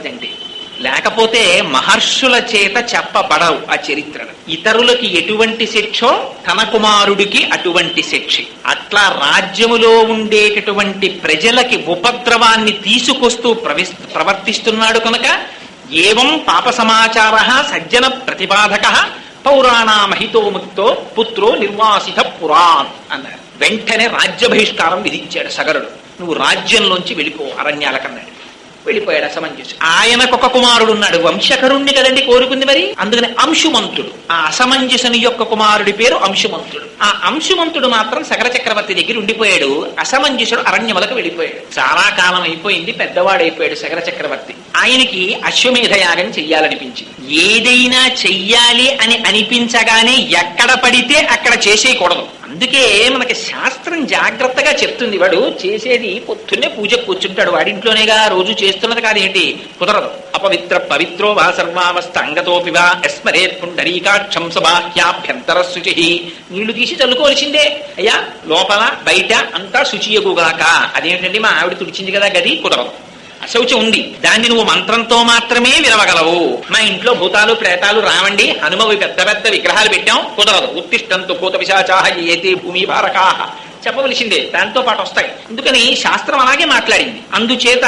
చక్రవర్తి అంటే లేకపోతే మహర్షుల చేత చెప్పబడవు ఆ చరిత్రలు ఇతరులకి ఎటువంటి శిక్షో తన కుమారుడికి అటువంటి శిక్ష. అట్లా రాజ్యములో ఉండేటటువంటి ప్రజలకి ఉపద్రవాన్ని తీసుకొస్తూ ప్రవి ప్రవర్తిస్తున్నాడు కనుక ఏవం పాప సమాచార సజ్జన ప్రతిపాదక పౌరాణామహితో ముక్తో పుత్రో నిర్వాసిత పురాన్ అన్నారు. వెంటనే రాజ్య బహిష్కారం విధించాడు సగరుడు. నువ్వు రాజ్యంలోంచి వెళ్ళిపో అరణ్యాలకన్నాడు వెళ్ళిపోయాడు అసమంజసు. ఆయనకు ఒక కుమారుడు ఉన్నాడు వంశకరుణ్ణి కదండి కోరుకుంది మరి? అందుకని అంశుమంతుడు. ఆ అసమంజసుని యొక్క కుమారుడి పేరు అంశుమంతుడు. ఆ అంశుమంతుడు మాత్రం సగర చక్రవర్తి దగ్గర ఉండిపోయాడు. అసమంజసుడు అరణ్యములకు వెళ్ళిపోయాడు. చాలా కాలం అయిపోయింది పెద్దవాడైపోయాడు సగర చక్రవర్తి. ఆయనకి అశ్వమేధ యాగం చెయ్యాలనిపించింది. ఏదైనా చెయ్యాలి అని అనిపించగానే ఎక్కడ పడితే అక్కడ చేసేయకూడదు. అందుకే మనకి శాస్త్ర జాగ్రత్తగా చెప్తుంది వాడు. చేసేది పొద్దున్నే పూజ కూర్చుంటాడు. వాడింట్లోనేగా రోజు చేస్తున్నది కాదేంటి? కుదరదు. అపవిత్ర పవిత్రో వా సర్వావస్థ అంగతోపి వా ఎస్మరే పుండరీకాక్షం సబాహ్యాభ్యంతర శుచి నీళ్ళు తీసి చల్లుకోవలసిందే. అయ్యా లోపల బయట అంతా శుచియగుగాక అదేంటండి మా ఆవిడ తుడిచింది కదా గది? కుదరదు. అశౌచం ఉంది. దాన్ని నువ్వు మంత్రంతో మాత్రమే విరవగలవు. మా ఇంట్లో భూతాలు ప్రేతాలు రావండి. హనుమవి పెద్ద పెద్ద విగ్రహాలు పెట్టాం. కుదరదు. ఉత్తిష్టంతో భూత పిశాచాహ ఏతే భూమి భారకాహ చెప్పవలసిందే. దాంతో పాటు వస్తాయి. అందుకని శాస్త్రం అలాగే మాట్లాడింది. అందుచేత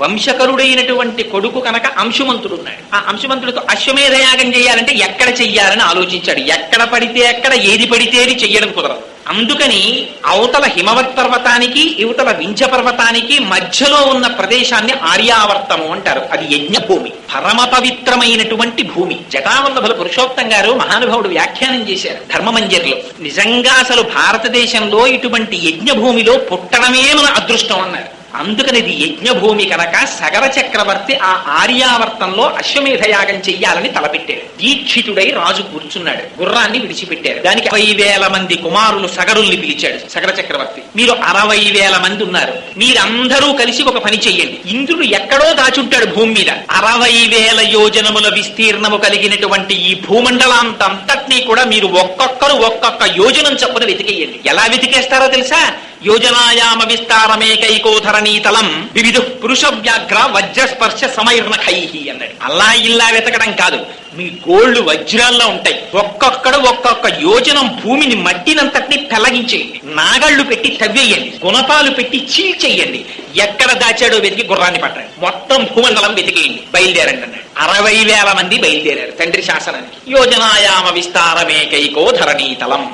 వంశకరుడైనటువంటి కొడుకు కనుక అంశుమంతుడు ఉన్నాడు. ఆ అంశుమంతుడితో అశ్వమేధయాగం చేయాలంటే ఎక్కడ చెయ్యాలని ఆలోచించాడు. ఎక్కడ పడితే ఎక్కడ ఏది పడితే చెయ్యడం కుదరదు. అందుకని అవతల హిమవత్ పర్వతానికి ఇవతల వింజ పర్వతానికి మధ్యలో ఉన్న ప్రదేశాన్ని ఆర్యావర్తము అంటారు. అది యజ్ఞ భూమి పరమ పవిత్రమైనటువంటి భూమి. జటావల్లభుల పురుషోత్తం గారు మహానుభావుడు వ్యాఖ్యానం చేశారు ధర్మమంజరిలో. నిజంగా అసలు భారతదేశంలో ఇటువంటి యజ్ఞ భూమిలో పుట్టడమే మన అదృష్టం అన్నారు. అందుకని ఇది యజ్ఞభూమి కనుక సగర చక్రవర్తి ఆ ఆర్యావర్తంలో అశ్వమేధయాగం చెయ్యాలని తలపెట్టాడు. దీక్షితుడై రాజు కూర్చున్నాడు. గుర్రాన్ని విడిచిపెట్టారు. దానికి అరవై వేల మంది కుమారులు సగరుల్ని పిలిచాడు సగర చక్రవర్తి. మీరు అరవై వేల మంది ఉన్నారు. మీరందరూ కలిసి ఒక పని చెయ్యండి. ఇంద్రుడు ఎక్కడో దాచుంటాడు భూమి మీద. అరవై వేల యోజనముల విస్తీర్ణము కలిగినటువంటి ఈ భూమండలాంతంతటినీ కూడా మీరు ఒక్కొక్కరు ఒక్కొక్క యోజనం చొప్పున వెతికేయండి. ఎలా వెతికేస్తారో తెలుసా? యోజనాయామ విస్తారమేకైకో ధరణీతలం వివిధ పురుష వ్యాఘ్ర వజ్రస్పర్శ సమైర్ణఖై అన్నాడు. అలా ఇలా వెతకడం కాదు మీ గోళ్ళు వజ్రాల్లో ఉంటాయి. ఒక్కొక్కడు ఒక్కొక్క యోజనం భూమిని మట్టినంతటిని పెలగించేయండి నాగళ్ళు పెట్టి తవ్వేయండి. గుణపాలు పెట్టి చీల్చేయండి. ఎక్కడ దాచాడో వెతికి గుర్రాన్ని పట్టండి. మొత్తం భూమండలం వెతికేయండి. బయలుదేరండి అన్నాడు. అరవై వేల మంది బయలుదేరారు తండ్రి శాసనానికి. యోజనాయామ విస్తారమేకైకో ధరణీతలం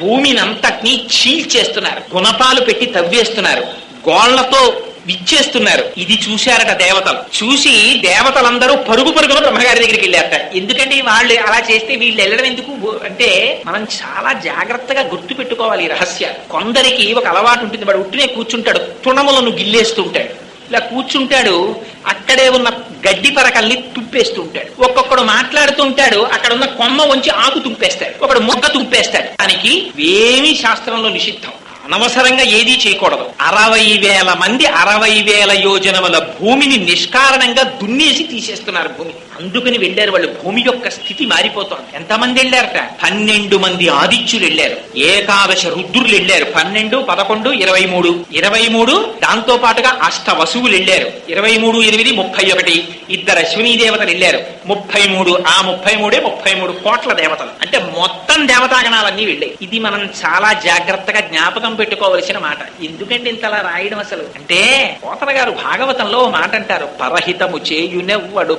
భూమినంతటినీ చీల్చేస్తున్నారు. గుణపాలు పెట్టి తవ్వేస్తున్నారు. గోళ్ళతో విచ్చేస్తున్నారు. ఇది చూశారట దేవతలు. చూసి దేవతలందరూ పరుగు పరుగున బ్రహ్మగారి దగ్గరికి వెళ్ళారట ఎందుకంటే వాళ్ళు అలా చేస్తే వీళ్ళు వెళ్ళడం ఎందుకు? అంటే మనం చాలా జాగ్రత్తగా గుర్తు పెట్టుకోవాలి ఈ రహస్యాలు. కొందరికి ఒక అలవాటు ఉంటుంది. వాడు ఉట్టినే కూర్చుంటాడు. తృణములను గిల్లేస్తూ ఉంటాడు. ఇలా కూర్చుంటాడు. అక్కడే ఉన్న గడ్డి పరకల్ని తుప్పేస్తూ ఉంటాడు. ఒక్కొక్కడు మాట్లాడుతూ ఉంటాడు అక్కడ ఉన్న కొమ్మ వంచి ఆకు తుంపేస్తాడు ఒకడు మొగ్గ తుంపేస్తాడు. దానికి ఏమీ శాస్త్రంలో నిషిద్ధం. అనవసరంగా ఏదీ చేయకూడదు. అరవై వేల మంది అరవై వేల యోజనముల భూమిని నిష్కారణంగా దున్నేసి తీసేస్తున్నారు భూమి. అందుకని వెళ్ళారు వాళ్ళు. భూమి యొక్క స్థితి మారిపోతోంది. ఎంతమంది వెళ్ళారట? పన్నెండు మంది ఆదిత్యులు వెళ్ళారు. ఏకాదశ రుద్రులు వెళ్ళారు. పన్నెండు పదకొండు ఇరవై మూడు. ఇరవై మూడు దాంతో పాటుగా అష్ట వసువులు వెళ్ళారు. ఇరవై మూడు ఎనిమిది ముప్పై ఒకటి ఇద్దరు అశ్విని దేవతలు వెళ్ళారు. ముప్పై మూడు ఆ ముప్పై మూడే ముప్పై మూడు కోట్ల దేవతలు. అంటే మొత్తం దేవతాగణాలన్నీ వెళ్ళాయి. ఇది మనం చాలా జాగ్రత్తగా జ్ఞాపకం పెట్టుకోవలసిన మాట. ఎందుకంటే ఇంతలా రాయడం అసలు? అంటే కోతల గారు భాగవతంలో మాట అంటారు పరహితము చేయునెవ్వడు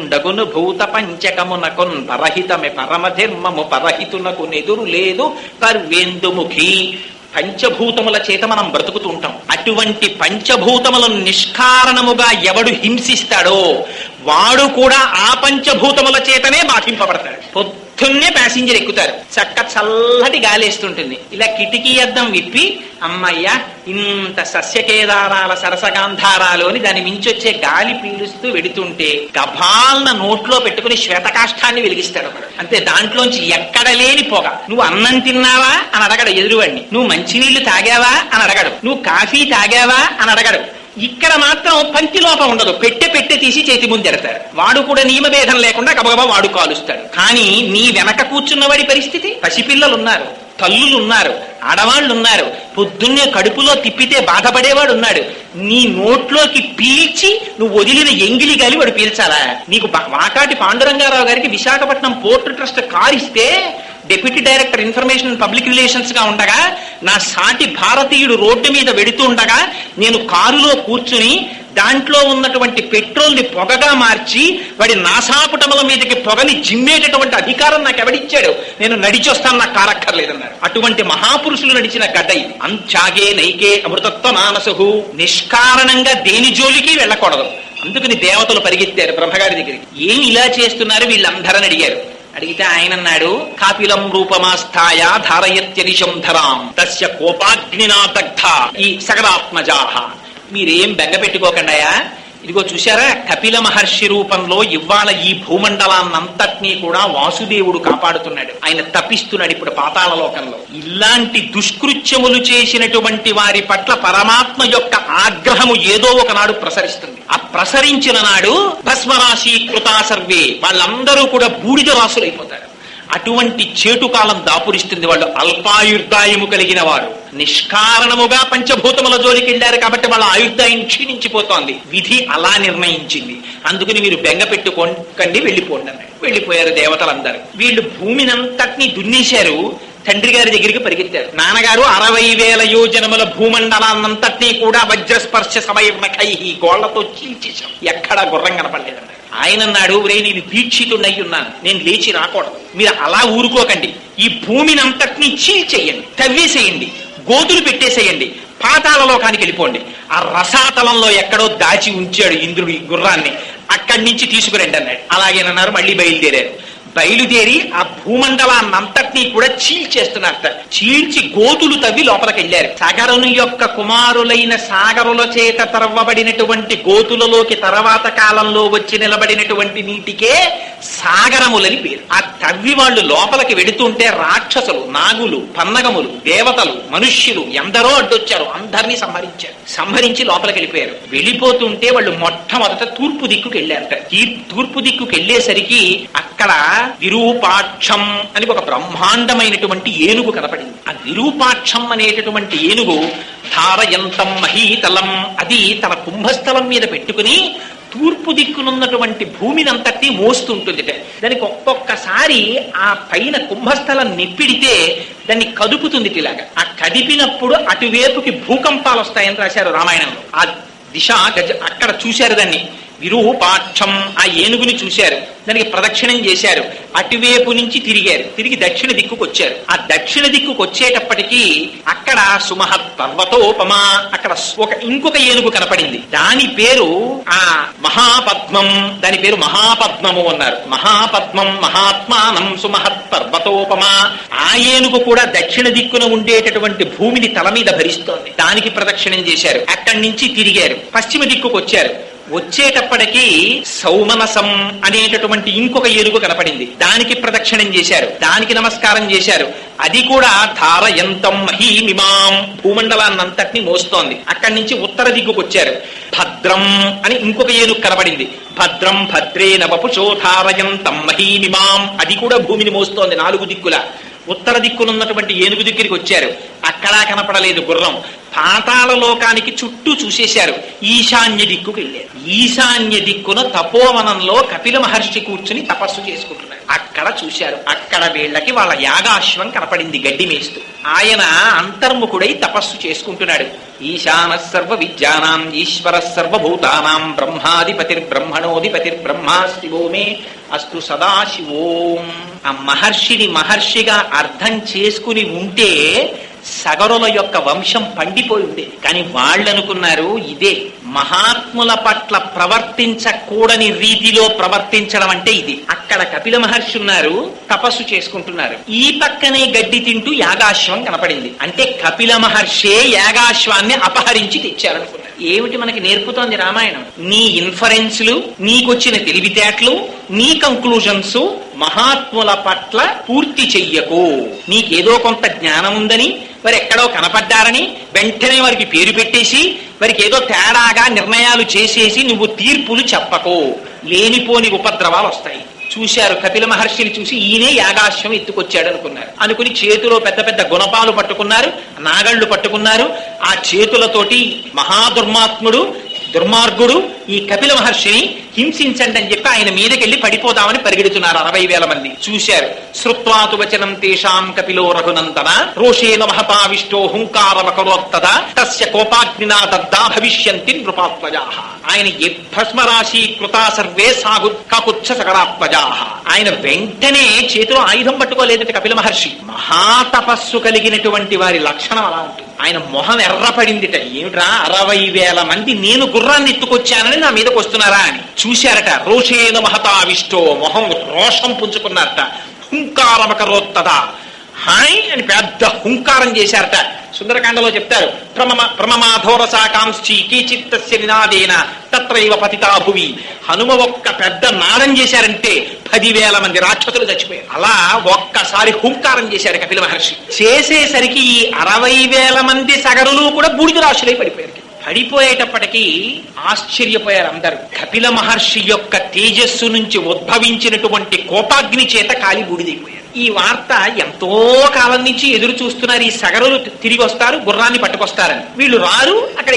పరమహితుండగును భూత పంచకమునకున్ పరహితమే పరమధర్మము పరహితునకు నెదురు లేదు. కర్వేందుముఖి పంచభూతముల చేత మనం బ్రతుకుతూ ఉంటాం. అటువంటి పంచభూతములను నిష్కారణముగా ఎవడు హింసిస్తాడో వాడు కూడా ఆ పంచభూతముల చేతనే బాధింపబడతాడు. పొద్దున్నే ప్యాసింజర్ ఎక్కుతారు. చక్క చల్లటి గాలేస్తుంటుంది. ఇలా కిటికీ అద్దం విప్పి అమ్మయ్య ఇంత సస్యకేదారాల సరసగాంధారాలు అని దాని మించొచ్చే గాలి పీలుస్తూ వెడుతుంటే గభాల్న నోట్లో పెట్టుకుని శ్వేతకాష్టాన్ని వెలిగిస్తాడు ఒకడు. అంతే దాంట్లోంచి ఎక్కడ లేని పొగ. నువ్వు అన్నం తిన్నావా? అని అడగడు ఎదురువాడిని నువ్వు మంచినీళ్ళు తాగావా? అని అడగడు. నువ్వు కాఫీ తాగావా? అని అడగడు. ఇక్కడ మాత్రం పంక్తి లోపం ఉండదు. పెట్టె పెట్టె తీసి చేతి ముందెడతారు. వాడు కూడా నియమభేదం లేకుండా గబగబా వాడు కాలుస్తాడు. కానీ నీ వెనక కూర్చున్నవాడి పరిస్థితి? పసిపిల్లలు ఉన్నారు తల్లులు ఉన్నారు ఆడవాళ్ళు ఉన్నారు పొద్దున్నే కడుపులో తిప్పితే బాధపడేవాడు ఉన్నాడు నీ నోట్లోకి పీల్చి నువ్వు వదిలిన ఎంగిలి గాలి వాడు పీల్చాలా? నీకు వాకాటి పాండురంగారావు గారికి విశాఖపట్నం పోర్టు ట్రస్ట్ కారిస్తే డెప్యూటీ డైరెక్టర్ ఇన్ఫర్మేషన్ పబ్లిక్ రిలేషన్స్గా ఉండగా నా సాటి భారతీయుడు రోడ్డు మీద వెడుతూ ఉండగా నేను కారులో కూర్చుని దాంట్లో ఉన్నటువంటి పెట్రోల్ని పొగగా మార్చి వాడి నాసాపుటముల మీదకి పొగని జిమ్మేటటువంటి అధికారం నాకు ఎవడిచ్చాడు? నేను నడిచొస్తాను నాకు కారక్కర్లేదన్నారు అటువంటి మహాపురుషులు నడిచిన గడ్డ ఇది అంచాగే నైకే అమృతత్వ మానసు నిష్కారణంగా దేని జోలికి వెళ్ళకూడదు. అందుకని దేవతలు పరిగెత్తారు బ్రహ్మగారి దగ్గరికి. ఏమి ఇలా చేస్తున్నారు? వీళ్ళందరని అడిగారు. అడిగితే ఆయన అన్నాడు కాపిలం రూపమాస్థాయ ధారయత్యనిశం ధరాం తస్య కోపాగ్నినా దగ్ధ ఈ సగరాత్మజాహ మీరేం బెంగ పెట్టుకోకండాయా ఇదిగో చూశారా కపిల మహర్షి రూపంలో ఇవాళ ఈ భూమండలాన్నంతటినీ కూడా వాసుదేవుడు కాపాడుతున్నాడు. ఆయన తప్పిస్తున్నాడు ఇప్పుడు పాతాళ లోకంలో ఇలాంటి దుష్కృత్యములు చేసినటువంటి వారి పట్ల పరమాత్మ యొక్క ఆగ్రహము ఏదో ఒకనాడు ప్రసరిస్తుంది. ఆ ప్రసరించిన నాడు భస్మరాశి కృతా సర్వే. వాళ్ళందరూ కూడా బూడిద రాసులైపోతారు. అటువంటి చేటు కాలం దాపురిస్తుంది వాళ్ళు అల్పాయుర్దాయము కలిగిన వారు. నిష్కారణముగా పంచభూతముల జోలికి వెళ్ళారు కాబట్టి వాళ్ళ ఆయుర్దాయం క్షీణించిపోతోంది. విధి అలా నిర్ణయించింది. అందుకని మీరు బెంగ పెట్టుకోకండి వెళ్ళిపోండి అన్నాడు. వెళ్ళిపోయారు దేవతలందరూ. వీళ్ళు భూమినంతటినీ దున్నేశారు. తండ్రి గారి దగ్గరికి పరిగెత్తారు. నాన్నగారు అరవై వేల యోజనముల భూమండలాన్నంతటినీ కూడా వజ్రస్పర్శ సమయమఖై గోళ్ళతో చీల్చేశాం. ఎక్కడా గుర్రం కనపడలేదండి. ఆయన అన్నాడు రే నేను దీక్షితుడై ఉన్నాను. నేను లేచి రాకూడదు. మీరు అలా ఊరుకోకండి. ఈ భూమిని అంతటినీ చీల్చేయండి. తవ్వేసేయండి. గోతులు పెట్టేసేయండి. పాతాల లోకానికి వెళ్ళిపోండి. ఆ రసాతలంలో ఎక్కడో దాచి ఉంచాడు ఇంద్రుడు ఈ గుర్రాన్ని. అక్కడి నుంచి తీసుకురండి అన్నాడు. అలాగేనన్నారు మళ్ళీ బయలుదేరారు. బయలుదేరి ఆ భూమండలాన్నంతటినీ కూడా చీల్చేస్తున్నారట చీల్చి గోతులు తవ్వి లోపలికి వెళ్ళారు సగరుని యొక్క కుమారులైన సాగరుల చేత తరవబడినటువంటి గోతులలోకి తర్వాత కాలంలో వచ్చి నిలబడినటువంటి నీటికే సాగరములని పేరు. ఆ తవ్వి వాళ్ళు లోపలికి వెడుతుంటే రాక్షసులు నాగులు పన్నగములు దేవతలు మనుష్యులు ఎందరో అడ్డొచ్చారు. అందరినీ సంహరించారు. సంహరించి లోపలికి వెళ్ళిపోయారు వెళ్ళిపోతుంటే వాళ్ళు మొట్టమొదట తూర్పు దిక్కుకి వెళ్ళారట ఈ తూర్పు దిక్కుకి వెళ్ళేసరికి అక్కడ విరూపాక్షం అని ఒక బ్రహ్మాండమైనటువంటి ఏనుగు కనపడింది. ఆ విరూపాక్షం అనేటటువంటి ఏనుగు ధారయంతం మహీతలం. అది తన కుంభస్థలం మీద పెట్టుకుని తూర్పు దిక్కునున్నటువంటి భూమిని అంతటి మోస్తుంటుంది. దానికి ఒక్కొక్కసారి ఆ పైన కుంభస్థలం నిప్పిడితే దాన్ని కదుపుతుంది ఇలాగా. ఆ కదిపినప్పుడు అటువైపుకి భూకంపాలు వస్తాయని రాశారు రామాయణంలో. ఆ దిశ గజ అక్కడ చూశారు దాన్ని. విరూపాక్షం ఆ ఏనుగుని చూశారు. దానికి ప్రదక్షిణం చేశారు. అటువైపు నుంచి తిరిగారు. తిరిగి దక్షిణ దిక్కుకు వచ్చారు ఆ దక్షిణ దిక్కుకు వచ్చేటప్పటికీ అక్కడ సుమహత్ పర్వతోపమా అక్కడ ఒక ఇంకొక ఏనుగు కనపడింది. దాని పేరు ఆ మహాపద్మం దాని పేరు మహాపద్మము అన్నారు. మహాపద్మం మహాత్మానం సుమహత్ పర్వతోపమా. ఆ ఏనుగు కూడా దక్షిణ దిక్కున ఉండేటటువంటి భూమిని తల మీద భరిస్తోంది. దానికి ప్రదక్షిణం చేశారు. అక్కడి నుంచి తిరిగారు. పశ్చిమ దిక్కుకు వచ్చారు వచ్చేటప్పటికీ సౌమనసం అనేటటువంటి ఇంకొక ఏనుగు కనపడింది. దానికి ప్రదక్షిణం చేశారు. దానికి నమస్కారం చేశారు. అది కూడా ధారయంతం మహీమిమాం. భూమండలాన్నంతటిని మోస్తోంది. అక్కడి నుంచి ఉత్తర దిక్కుకొచ్చారు. భద్రం అని ఇంకొక ఏనుగు కనపడింది. భద్రం భద్రే నవపుషోధారయంతం మహీమిమాం. అది కూడా భూమిని మోస్తోంది నాలుగు దిక్కుల. ఉత్తర దిక్కునున్నటువంటి ఏనుగు దగ్గరికి వచ్చారు. అక్కడా కనపడలేదు గుర్రం. పాతాళ లోకానికి చుట్టూ చూసేశారు. ఈశాన్య దిక్కుకు వెళ్ళారు. ఈశాన్య దిక్కున తపోవనంలో కపిల మహర్షి కూర్చుని తపస్సు చేసుకుంటున్నారు. అక్కడ చూశారు. అక్కడ వీళ్ళకి వాళ్ళ యాగాశ్వం కనపడింది గడ్డి మేస్తూ. ఆయన అంతర్ముఖుడై తపస్సు చేసుకుంటున్నాడు. ఈశాన సర్వ విద్యానాం ఈశ్వర సర్వభూతానాం బ్రహ్మాధిపతిర్ బ్రహ్మణోధిపతిర్ బ్రహ్మా శివో అస్తు సదాశివోం. ఆ మహర్షిని మహర్షిగా అర్థం చేసుకుని ఉంటే సగరుల యొక్క వంశం పండిపోయి ఉండేది కానీ వాళ్ళు అనుకున్నారు ఇదే. మహాత్ముల పట్ల ప్రవర్తించకూడని రీతిలో ప్రవర్తించడం అంటే ఇది. అక్కడ కపిల మహర్షి ఉన్నారు తపస్సు చేసుకుంటున్నారు. ఈ పక్కనే గడ్డి తింటూ యాగాశ్వం కనపడింది. అంటే కపిల మహర్షే యాగాశ్వాన్ని అపహరించి తెచ్చారనుకున్నారు. ఏమిటి మనకి నేర్పుతోంది రామాయణం? నీ ఇన్ఫరెన్స్లు నీకొచ్చిన తెలివితేటలు నీ కంక్లూజన్స్ మహాత్ముల పట్ల పూర్తి చెయ్యకు. నీకేదో కొంత జ్ఞానం ఉందని మరి ఎక్కడో కనపడ్డారని వెంటనే వారికి పేరు పెట్టేసి వారికి ఏదో తేడాగా నిర్ణయాలు చేసేసి నువ్వు తీర్పులు చెప్పకు. లేనిపోని ఉపద్రవాలు వస్తాయి చూశారు. కపిల మహర్షిని చూసి ఈయనే యాగాశ్వం ఎత్తుకొచ్చాడు అనుకున్నారు అనుకుని చేతిలో పెద్ద పెద్ద గుణపాలు పట్టుకున్నారు నాగళ్ళు పట్టుకున్నారు. ఆ చేతులతోటి మహాదుర్మాత్ముడు దుర్మార్గుడు ఈ కపిల మహర్షిని హింసించండి అని చెప్పి ఆయన మీదకెళ్ళి పడిపోదామని పరిగెడుతున్నారు అరవై వేల మంది. చూశారు. శ్రుత్వాతు వచనం తేషాం కపిలో రఘునందన. రోషేణ మహతావిష్టో హుంకారమకరోత్తద. తస్య కోపాగ్నినా దద్దా భవిష్యంతి నృపాత్మజా. ఆయన భస్మరాశి కృతా సర్వే సాగు కాకుచ్చ సకరాత్మజా ఆయన వెంటనే చేతిలో ఆయుధం పట్టుకోలేదంటే కపిల మహర్షి. మహాతపస్సు కలిగినటువంటి వారి లక్షణం అలా ఉంటుంది. ఆయన మొహం ఎర్రపడిందిట. ఏమిట్రా? అరవై వేల మంది నేను గుర్రాన్ని ఎత్తుకొచ్చానని నా మీదకి వస్తున్నారా అని. చూశారట. రోషేన మహతావిష్టో మొహం రోషం పుంజుకున్నారట. హుంకారమకరోత్తదా. హాయ్ అని పెద్ద హుంకారం చేశారట. సుందరకాండలో చెప్తారు ప్రమమ ప్రమమాధోరసాకాంక్షి కీచిత్తస్య నినాదేన తత్రైవ పతితా భువి హనుమ ఒక్క పెద్ద నాదం చేశారంటే పదివేల మంది రాక్షసులు చచ్చిపోయారు. అలా ఒక్కసారి హుంకారం చేశారు కపిల మహర్షి. చేసేసరికి ఈ అరవై వేల మంది సగరులు కూడా బూడిద రాశులై పడిపోయారు. పడిపోయేటప్పటికీ ఆశ్చర్యపోయారు అందరూ. కపిల మహర్షి యొక్క తేజస్సు నుంచి ఉద్భవించినటువంటి కోపాగ్ని చేత కాలి బూడిదైపోయారు. ఈ వార్త ఎంతో కాలం నుంచి ఎదురు చూస్తున్నారు. ఈ సగరులు తిరిగి వస్తారు గుర్రాన్ని పట్టుకొస్తారని. వీళ్ళు రారు అక్కడ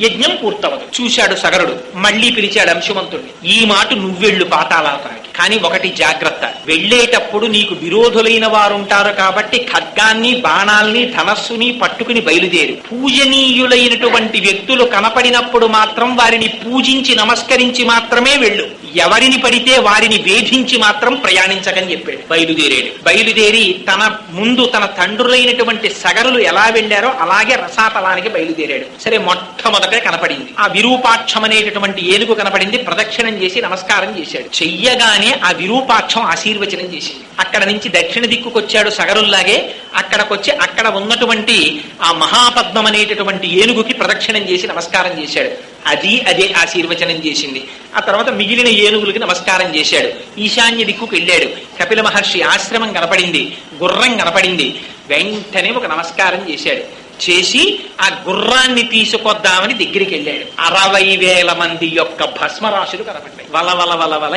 యజ్ఞం పూర్తవదు. చూశాడు సగరుడు. మళ్ళీ పిలిచాడు అంశుమంతుడిని ఈ మాట నువ్వెళ్ళు పాతాళాతానికి కానీ ఒకటి జాగ్రత్త. వెళ్ళేటప్పుడు నీకు విరోధులైన వారు ఉంటారు కాబట్టి ఖడ్గాన్ని బాణాల్ని ధనస్సుని పట్టుకుని బయలుదేరు. పూజనీయులైనటువంటి వ్యక్తులు కనపడినప్పుడు మాత్రం వారిని పూజించి నమస్కరించి మాత్రమే వెళ్ళు. ఎవరిని పడితే వారిని వేధించి మాత్రం ప్రయాణించకని చెప్పాడు. బయలుదేరాడు. బయలుదేరి తన ముందు తన తండ్రులైనటువంటి సగరులు ఎలా వెళ్ళారో అలాగే రసాతలానికి బయలుదేరాడు. సరే మొట్టమొదట కనపడింది. ఆ విరూపాక్షం అనేటటువంటి ఏనుగు కనపడింది. ప్రదక్షిణం చేసి నమస్కారం చేశాడు. చెయ్యగానే ఆ విరూపాక్షం ఆశీర్వచనం చేసింది. అక్కడ నుంచి దక్షిణ దిక్కుకొచ్చాడు సగరుల్లాగే. అక్కడకొచ్చి అక్కడ ఉన్నటువంటి ఆ మహాపద్మం అనేటటువంటి ఏనుగుకి ప్రదక్షిణం చేసి నమస్కారం చేశాడు. అది అదే ఆశీర్వచనం చేసింది. ఆ తర్వాత మిగిలిన ఏనుగులకి నమస్కారం చేశాడు. ఈశాన్య దిక్కుకు వెళ్ళాడు. కపిల మహర్షి ఆశ్రమం కనపడింది గుర్రం కనపడింది. వెంటనే ఒక నమస్కారం చేశాడు. చేసి ఆ గుర్రాన్ని తీసుకొద్దామని దగ్గరికి వెళ్ళాడు అరవై వేల మంది యొక్క భస్మరాశులు కనపడ్డాయి. వల వల వల వల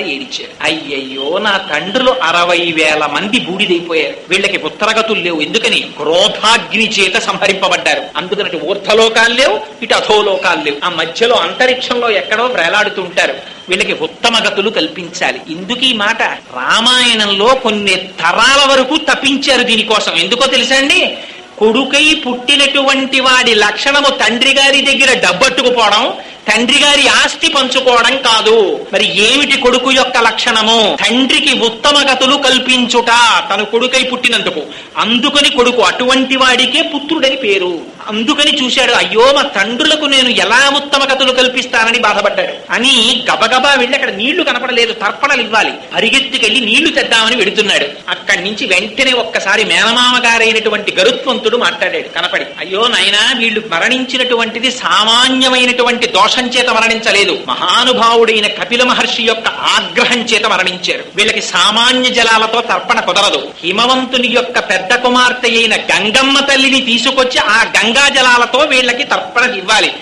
అయ్యయ్యో నా తండ్రులు అరవై వేల మంది బూడిదైపోయారు. వీళ్ళకి ఉత్తరగతులు లేవు. ఎందుకని? క్రోధాగ్ని చేత సంహరింపబడ్డారు. అందుకనటి ఊర్ధలోకాలు లేవు ఇటు అధోలోకాలు లేవు. ఆ మధ్యలో అంతరిక్షంలో ఎక్కడో వేలాడుతుంటారు. వీళ్ళకి ఉత్తమ గతులు కల్పించాలి. ఇందుకు ఈ మాట రామాయణంలో కొన్ని తరాల వరకు తప్పించారు దీనికోసం. ఎందుకో తెలుసా అండి? కొడుకై పుట్టినటువంటి వాడి లక్షణము తండ్రి గారి దగ్గర డబ్బట్టుకుపోవడం తండ్రి గారి ఆస్తి పంచుకోవడం కాదు. మరి ఏమిటి కొడుకు యొక్క లక్షణము? తండ్రికి ఉత్తమ గతులు కల్పించుట. తన కొడుకై పుట్టినందుకు. అందుకని కొడుకు అటువంటి వాడికే పుత్రుడని పేరు. అందుకని చూశాడు అయ్యో మా తండ్రులకు నేను ఎలా ఉత్తమ గతులు కల్పిస్తానని బాధపడ్డాడు. అని గబగబా వెళ్ళి అక్కడ నీళ్ళు కనపడలేదు తర్పణలు ఇవ్వాలి. పరిగెత్తుకెళ్ళి నీళ్ళు తెద్దామని వెడుతున్నాడు. అక్కడి నుంచి వెంటనే ఒక్కసారి మేనమామ గారైనటువంటి గరుత్వంతుడు మాట్లాడాడు. కనపడి అయ్యో నాయనా వీళ్ళు మరణించినటువంటిది సామాన్యమైనటువంటి దోషం చేత మరణించలేదు. మహానుభావుడైన కపిల మహర్షి యొక్క ఆగ్రహం చేత మరణించారు. వీళ్ళకి సామాన్య జలాలతో తర్పణ కుదరదు. హిమవంతుని యొక్క పెద్ద కుమార్తె అయిన గంగమ్మ తల్లిని తీసుకొచ్చి ఆ గంగా జలాలతో వీళ్ళకి తర్పణ ఇవ్వాలి.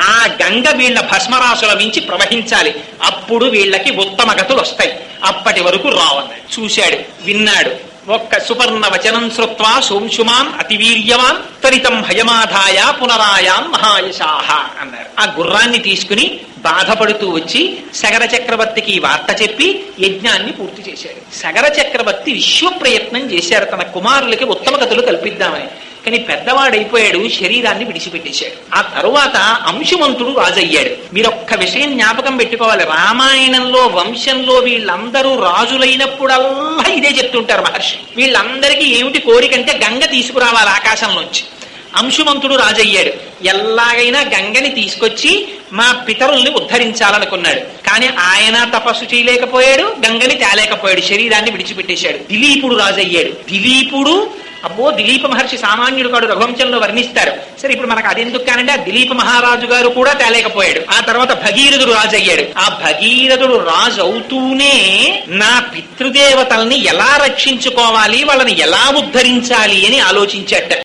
ఆ గంగ వీళ్ళ భస్మరాశుల మించి ప్రవహించాలి. అప్పుడు వీళ్ళకి ఉత్తమ గతులు వస్తాయి అప్పటి వరకు రావన్నాడు చూశాడు విన్నాడు. ఒక్క సుపర్ణ వచనం శ్రుత్వా సోంశుమాన్ అతివీర్యవాన్ తరితం హయమాధాయ పునరాయాన్ మహాయశాహ అన్నారు. ఆ గుర్రాన్ని తీసుకుని బాధపడుతూ వచ్చి సగర చక్రవర్తికి వార్త చెప్పి యజ్ఞాన్ని పూర్తి చేశాడు. సగర చక్రవర్తి విశ్వప్రయత్నం చేశారు. తన కుమారులకి ఉత్తమ గతులు కల్పిద్దామని. కానీ పెద్దవాడైపోయాడు శరీరాన్ని విడిచిపెట్టేశాడు. ఆ తరువాత అంశుమంతుడు రాజయ్యాడు. మీరు ఒక్క విషయం జ్ఞాపకం పెట్టుకోవాలి. రామాయణంలో వంశంలో వీళ్ళందరూ రాజులైనప్పుడల్లా ఇదే చెప్తుంటారు మహర్షి. వీళ్ళందరికీ ఏమిటి కోరికంటే గంగ తీసుకురావాలి ఆకాశంలోంచి. అంశుమంతుడు రాజయ్యాడు. ఎలాగైనా గంగని తీసుకొచ్చి మా పితరుల్ని ఉద్ధరించాలనుకున్నాడు. కానీ ఆయన తపస్సు చేయలేకపోయాడు గంగని తేలేకపోయాడు శరీరాన్ని విడిచిపెట్టేశాడు. దిలీపుడు రాజయ్యాడు. దిలీపుడు అబ్బో దిలీప మహర్షి సామాన్యుడు కాడు రఘువంశంలో వర్ణిస్తారు. సరే ఇప్పుడు మనకు అదెందుకు కానంటే ఆ దిలీప మహారాజు గారు కూడా తేలేకపోయాడు. ఆ తర్వాత భగీరథుడు రాజు అయ్యాడు ఆ భగీరథుడు రాజు అవుతూనే నా పితృదేవతల్ని ఎలా రక్షించుకోవాలి? వాళ్ళని ఎలా ఉద్ధరించాలి అని ఆలోచించాట